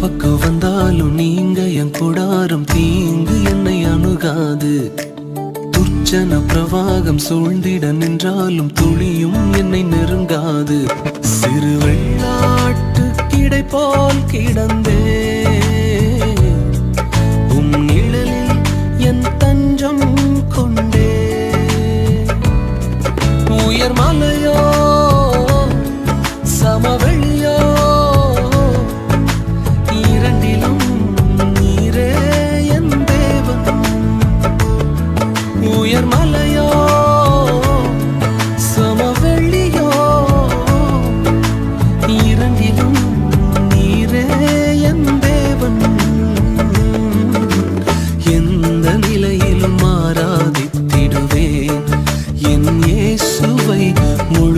பக்கம் வந்தாலும் நீங்க என் கொடாரம் தீங்கு என்னை அணுகாது. துர்ச்சன பிரவாகம் சூழ்ந்திட நின்றாலும் துளியும் என்னை நெருங்காது. சிறு வெள்ளாட்டு கிடை போல் கிடந்தே உம் உயர் மலையோ சமவெள்ளியோ இரண்டிலும் நீரே என் தேவன். எந்த நிலையிலும் ஆராதித்திடுவேன் என் இயேசுவை முழு